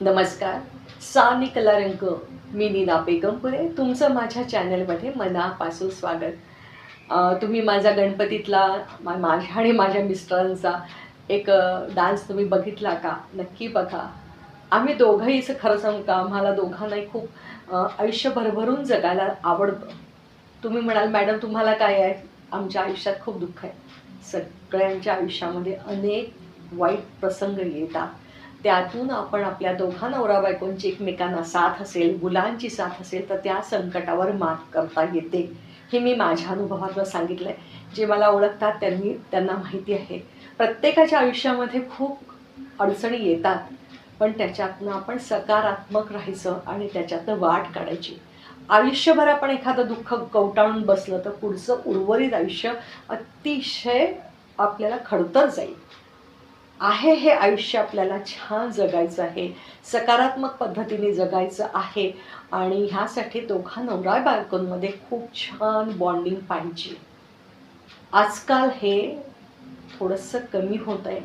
नमस्कार. सानी कलारंक मी नीना बेगमपुरे तुमचं माझ्या चॅनलमध्ये मनापासून स्वागत. तुम्ही माझा गणपतीतला मा- माझ्या आणि माझ्या मिस्टरांचा एक डान्स तुम्ही बघितला का? नक्की बघा. आम्ही दोघंहीच खरं सांगू का? आम्हाला दोघांनाही खूप आयुष्य भरभरून जगायला आवडतं. तुम्ही म्हणाल मॅडम तुम्हाला काय आहे? आमच्या आयुष्यात खूप दुःख आहे. सगळ्यांच्या आयुष्यामध्ये अनेक वाईट प्रसंग येतात. त्यातून आपण आपल्या दोघा नवरा बायकोंची एकमेकांना साथ असेल मुलांची साथ असेल तर त्या संकटावर मात करता येते. हे मी माझ्या अनुभवातून सांगितलं आहे जे मला ओळखतात त्यांनी त्यांना माहिती आहे. प्रत्येकाच्या आयुष्यामध्ये खूप अडचणी येतात पण त्याच्यातनं आपण सकारात्मक राहायचं आणि त्याच्यातनं वाट काढायची. आयुष्यभर आपण एखादं दुःख कवटाळून बसलं तर पुढचं उर्वरित आयुष्य अतिशय आपल्याला खडतर जाईल. आहे हे आयुष्य आपल्याला छान जगायचं आहे सकारात्मक पद्धतीने जगायचं आहे आणि ह्यासाठी दोघा नवरा बायकोंमध्ये खूप छान बॉन्डिंग पाहिजे. आजकाल हे थोडंसं कमी होत आहे.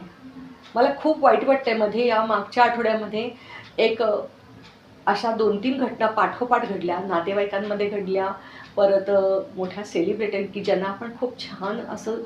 मला खूप वाईट वाटतंयमध्ये या मागच्या आठवड्यामध्ये एक अशा दोन तीन घटना पाठोपाठ घडल्या नातेवाईकांमध्ये घडल्या परत मोठ्या सेलिब्रिटी की ज्यांना आपण खूप छान असं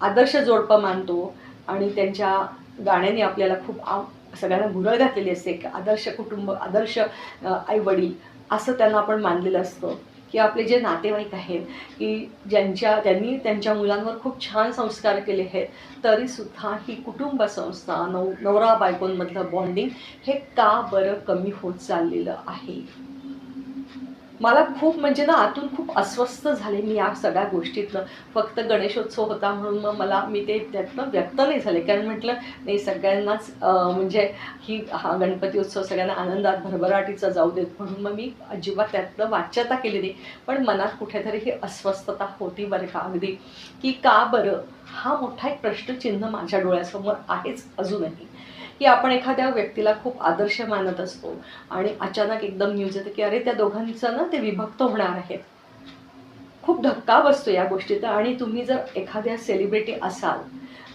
आदर्श जोडपं मानतो आणि त्यांच्या गाण्याने आपल्याला खूप आव सगळ्यांना भुरळ घातलेली असते. एक आदर्श कुटुंब आदर्श आई वडील असं त्यांना आपण मानलेलं असतं. की आपले जे नातेवाईक आहेत की ज्यांच्या त्यांनी त्यांच्या मुलांवर खूप छान संस्कार केले आहेत तरीसुद्धा ही कुटुंब संस्था नव नवरा बायकोंमधलं बॉन्डिंग हे का बरं कमी होत चाललेलं आहे? मला खूप म्हणजे ना आतून खूप अस्वस्थ झाले मी या सगळ्या गोष्टीतनं. फक्त गणेशोत्सव होता म्हणून मग मला मी ते त्यातनं व्यक्त नाही झाले. कारण म्हटलं नाही सगळ्यांनाच म्हणजे ही हा गणपती उत्सव सगळ्यांना आनंदात भरभराटीचा जाऊ देत म्हणून मग मी अजिबात त्यातनं वाच्यता केली नाही. पण मनात कुठेतरी ही अस्वस्थता होती बरं का अगदी. की का बरं? हा मोठा एक प्रश्नचिन्ह माझ्या डोळ्यासमोर आहेच अजूनही. की आपण एखाद्या व्यक्तीला खूप आदर्श मानत असतो आणि अचानक एकदम न्यूज येतं की अरे त्या दोघांचं ना ते विभक्त होणार आहेत खूप धक्का बसतो या गोष्टीचा आणि तुम्ही जर एखाद्या सेलिब्रिटी असाल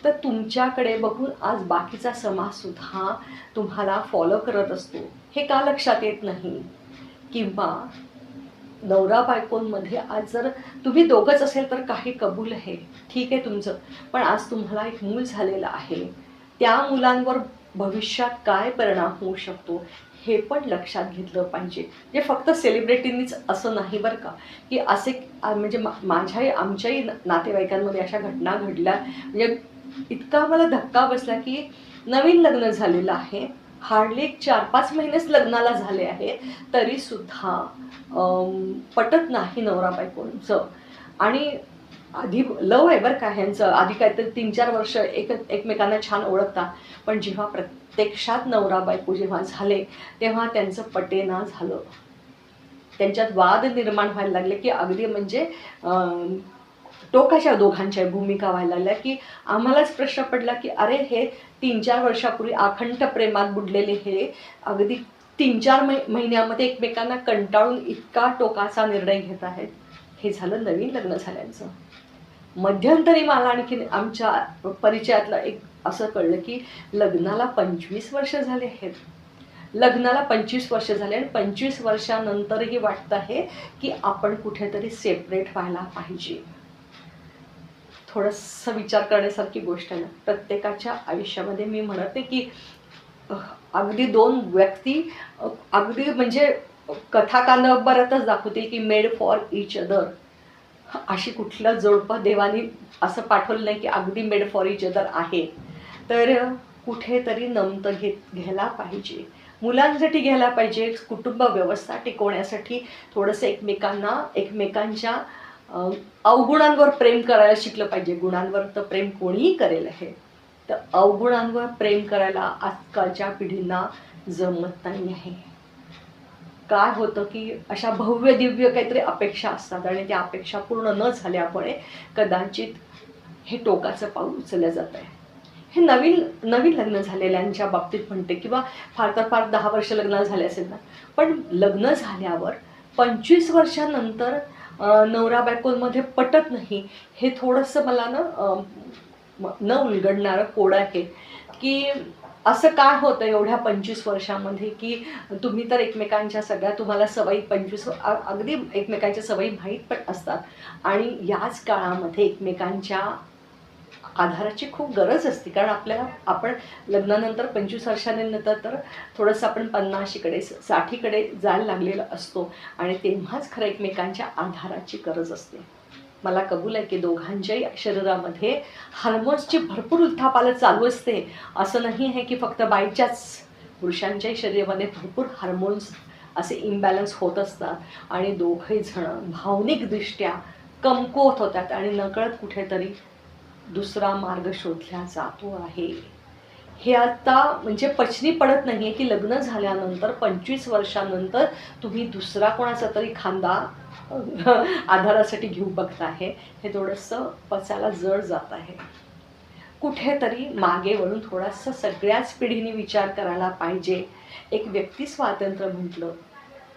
तर तुमच्याकडे बघून आज बाकीचा समाजसुद्धा तुम्हाला फॉलो करत असतो. हे का लक्षात येत नाही? किंवा नवरा बायकोंमध्ये आज जर तुम्ही दोघंच असेल तर काही कबूल आहे. ठीक आहे तुमचं. पण आज तुम्हाला एक मूल झालेलं आहे. त्या मुलांवर भविष्यात काय परिणाम होऊ शकतो हे पण लक्षात घेतलं पाहिजे. जे फक्त सेलिब्रिटींनीच असं नाही बरं का की असे म्हणजे मा- माझ्याही आमच्याही नातेवाईकांमध्ये अशा घटना घडल्या. म्हणजे इतका मला धक्का बसला की नवीन लग्न झालेलं आहे. हार्डली एक चार पाच महिनेच लग्नाला झाले आहे. तरीसुद्धा पटत नाही नवरा बायकोंचं. आणि आधी लव आहे बरं का ह्यांचं. आधी काहीतरी तीन चार वर्ष एक एकमेकांना छान ओळखता. पण जेव्हा प्रत्यक्षात नवरा बायको जेव्हा झाले तेव्हा त्यांचं पटेना झालं. त्यांच्यात वाद निर्माण व्हायला लागले की अगदी म्हणजे टोकाच्या दोघांच्या भूमिका व्हायला लागल्या की आम्हालाच प्रश्न पडला की अरे हे तीन चार वर्षापूर्वी अखंड प्रेमात बुडलेले हे अगदी तीन चार मै महिन्यामध्ये एकमेकांना कंटाळून इतका टोकाचा निर्णय घेत आहेत. हे झालं नवीन लग्न झाल्याचं. मध्यंतरी मला आणखीन आमच्या परिचयातलं एक असं कळलं की लग्नाला पंचवीस वर्ष झाले आहेत. लग्नाला पंचवीस वर्ष झाले आणि पंचवीस वर्षानंतरही वाटत आहे की आपण कुठेतरी सेपरेट व्हायला पाहिजे. थोडंसं विचार करण्यासारखी गोष्ट आहे ना. प्रत्येकाच्या आयुष्यामध्ये मी म्हणते की अगदी दोन व्यक्ती अगदी म्हणजे कथा कादंबऱ्यातच दाखवतील की मेड फॉर इच अदर अशी कुठलं जोडपं देवानी असं पाठवलं नाही की अगदी मेड फॉर इच अदर आहे. तर कुठेतरी नमत घेत घ्यायला पाहिजे. मुलांसाठी घ्यायला पाहिजे. कुटुंब व्यवस्था टिकवण्यासाठी थोडंसं एकमेकांना एकमेकांच्या अवगुणांवर प्रेम करायला शिकलं पाहिजे. गुणांवर तर प्रेम कोणीही करेल आहे. तर अवगुणांवर प्रेम करायला आजकालच्या पिढींना जमत नाही आहे. काय होतं की अशा भव्य दिव्य काहीतरी अपेक्षा असतात आणि त्या अपेक्षा पूर्ण न झाल्यामुळे कदाचित हे टोकाचं पाऊल उचललं जात आहे. हे नवीन नवीन लग्न झालेल्यांच्या बाबतीत म्हणते किंवा फार तर फार दहा वर्ष लग्न झाले असेल ना. पण लग्न झाल्यावर पंचवीस वर्षानंतर नवरा बायकोंमध्ये पटत नाही. हे थोडंसं मला ना न उलगडणारं कोड आहे की असं काय होतं एवढ्या पंचवीस वर्षामध्ये की तुम्ही तर एकमेकांच्या सगळ्या तुम्हाला सवयी पंचवीस अगदी एकमेकांच्या सवयी माहीत पण असतात. आणि याच काळामध्ये एकमेकांच्या आधाराची खूप गरज असते. कारण आपल्याला आपण लग्नानंतर पंचवीस वर्षानंतर तर थोडंसं आपण पन्नाशीकडे साठीकडे जायला लागलेलं असतो. आणि तेव्हाच खरं एकमेकांच्या आधाराची गरज असते. मला कबूल आहे की दोघांच्याही शरीरामध्ये हार्मोन्सची भरपूर उलथापालट चालू असते. असं नाही आहे की फक्त बाईच्याच पुरुषांच्याही शरीरामध्ये भरपूर हार्मोन्स असे इम्बॅलन्स होत असतात आणि दोघे जण भावनिकदृष्ट्या कमकुवत होतात आणि नकळत कुठेतरी दुसरा मार्ग शोधला जातो आहे. हे आता म्हणजे पचनी पडत नाही आहे की लग्न झाल्यानंतर पंचवीस वर्षानंतर तुम्ही दुसरा कोणाचा तरी खांदा आधारासाठी घेऊ बघत आहे. हे थोडंसं पचायला जड जात आहे. कुठेतरी मागे वळून थोडासा सगळ्याच पिढीने विचार करायला पाहिजे. एक व्यक्ती स्वातंत्र्य म्हटलं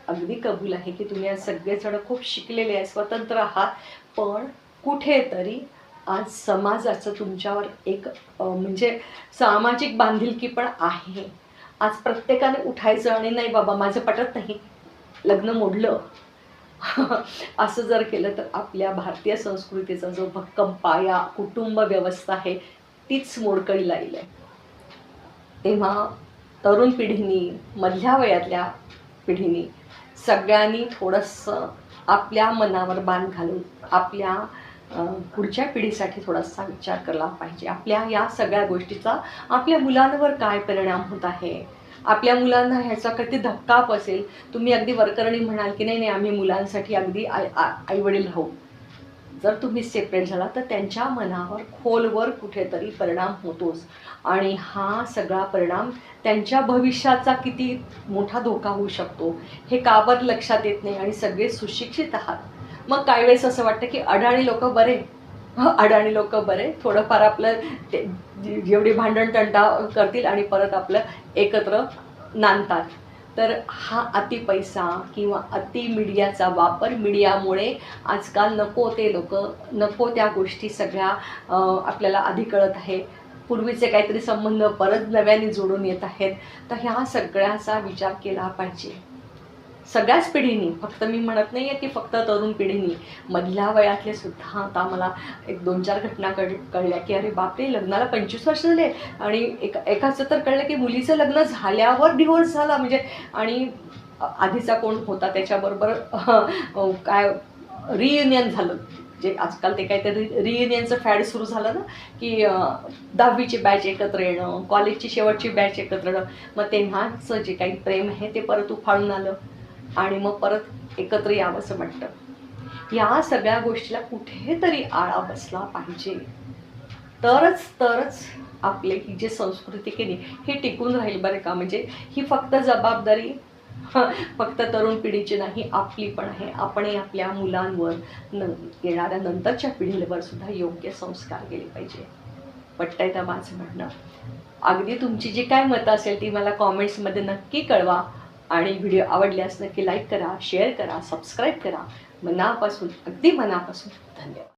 अगदी कबूल आहे की तुम्ही आज सगळेजण खूप शिकलेले आहे स्वतंत्र आहात. पण कुठेतरी आज समाजाचं तुमच्यावर एक म्हणजे सामाजिक बांधिलकी पण आहे. आज प्रत्येकाने उठायचं आणि नाही बाबा माझं पटत नाही. लग्न मोडलं असं जर केलं तर आपल्या भारतीय संस्कृतीचा जो भक्कम पाया कुटुंब व्यवस्था आहे तीच मोडकळीला येईल आहे. तेव्हा तरुण पिढीनी मधल्या वयातल्या पिढीनी सगळ्यांनी थोडंसं आपल्या मनावर बाण घालून आपल्या पुढच्या पिढीसाठी थोडासा विचार केला पाहिजे. आपल्या या सगळ्या गोष्टीचा आपल्या मुलांवर काय परिणाम होत आहे? आपल्या मुलांना ह्याचा कधी धक्काप असेल तुम्ही अगदी वरकरणी म्हणाल की नाही नाही आम्ही मुलांसाठी अगदी आई आईवडील राहू. जर तुम्ही सेपरेट झाला तर त्यांच्या मनावर खोलवर कुठेतरी परिणाम होतोच. आणि हा सगळा परिणाम त्यांच्या भविष्याचा किती मोठा धोका होऊ शकतो हे काबर लक्षात येत नाही आणि सगळे सुशिक्षित आहात? मग काही वेळेस असं वाटतं की अडाणी लोक बरे अडाणी लोक बरे. थोडंफार आपलं ते जेवढी भांडण तंटा करतील आणि परत आपलं एकत्र नांदतात. तर हा अति पैसा किंवा अति मीडियाचा वापर मीडियामुळे आजकाल नको ते लोक नको त्या गोष्टी सगळ्या आपल्याला आधी कळत आहे. पूर्वीचे काहीतरी संबंध परत नव्याने जोडून येत आहेत. तर ह्या सगळ्याचा विचार केला पाहिजे. सगळ्याच पिढीनी फक्त मी म्हणत नाही आहे की फक्त तरुण पिढीनी मधल्या वयातले सुद्धा आता मला एक दोन चार घटना कळ कळल्या की अरे बापरे लग्नाला पंचवीस वर्ष झाले आणि एक एकाचं तर कळलं की मुलीचं लग्न झाल्यावर डिवोर्स झाला म्हणजे आणि आधीचा कोण होता त्याच्याबरोबर काय रियुनियन झालं. जे आजकाल ते काहीतरी रियुनियनचं फॅड सुरू झालं ना की दहावीची बॅच एकत्र येणं कॉलेजची शेवटची बॅच एकत्र येणं. मग तेव्हाचं जे काही प्रेम आहे ते परत उफाळून आलं. आणि मग परत एकत्र यावंसं वाटतं. या सगळ्या गोष्टीला कुठेतरी आळा बसला पाहिजे. तरच तरच आपले ही जी संस्कृती केली ही टिकून राहील बरं का? म्हणजे ही फक्त जबाबदारी फक्त तरुण पिढीची नाही आपली पण आहे. आपणही आपल्या मुलांवर न येणाऱ्या नंतरच्या पिढीवर सुद्धा योग्य संस्कार केले पाहिजे. पटतंय तर माझं म्हणणं? अगदी तुमची जी काय मतं असेल ती मला कॉमेंट्समध्ये नक्की कळवा. आणि व्हिडिओ आवडल्यास नक्की लाईक करा शेअर करा सबस्क्राईब करा. मनापासून अगदी मनापासून धन्यवाद.